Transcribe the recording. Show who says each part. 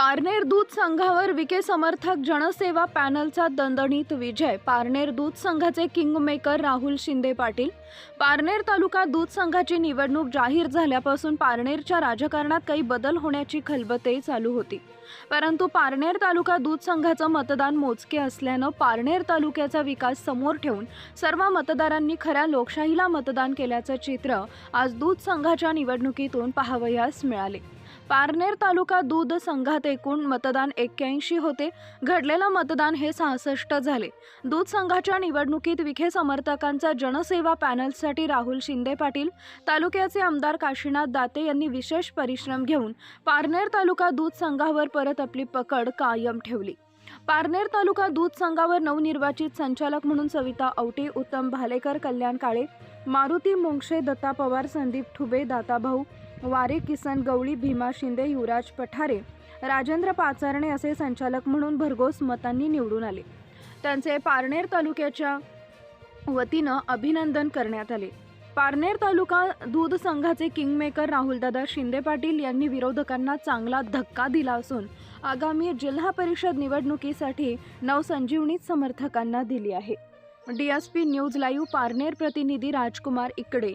Speaker 1: पारनेर दूध संघावर विखे समर्थक जनसेवा पॅनलचा दणदणीत विजय. पारनेर दूध संघाचे किंगमेकर राहुल शिंदे पाटील. पारनेर तालुका दूध संघाची निवडणूक जाहीर झाल्यापासून पारनेरच्या राजकारणात काही बदल होण्याची खलबते चालू होती. परंतु पारनेर तालुका दूध संघाचं मतदान मोजके असल्यानं पारनेर तालुक्याचा विकास समोर ठेवून सर्व मतदारांनी खऱ्या लोकशाहीला मतदान केल्याचं चित्र आज दूध संघाच्या निवडणुकीतून पाहावयास मिळाले. पारनेर तालुका दूध संघात एकूण मतदान एक्क्याऐंशी होते. घडलेलं मतदान हे सहासष्ट झाले. दूध संघाच्या निवडणुकीत विखे समर्थकांचा जनसेवा पॅनलसाठी राहुल शिंदे पाटील तालुक्याचे आमदार काशीनाथ दाते यांनी विशेष परिश्रम घेऊन पारनेर तालुका दूध संघावर परत आपली पकड कायम ठेवली. पारनेर तालुका दूध संघावर नवनिर्वाचित संचालक म्हणून सविता औटे उत्तम भालेकर कल्याण काळे मारुती मोंगशे दत्ता पवार संदीप ठुबे दाताभाऊ वारे किसन गवळी भीमा शिंदे युवराज पठारे राजेंद्र पाचारणे असे संचालक म्हणून भरघोस मतांनी निवडून आले. त्यांचे पारनेर तालुक्याच्या वतीनं अभिनंदन करण्यात आले. पारनेर तालुका दूध संघाचे किंगमेकर राहुलदादा शिंदे पाटील यांनी विरोधकांना चांगला धक्का दिला असून आगामी जिल्हा परिषद निवडणुकीसाठी नवसंजीवनीत समर्थकांना दिली आहे. डीएसपी न्यूज लाईव्ह पारनेर प्रतिनिधी राजकुमार इकडे.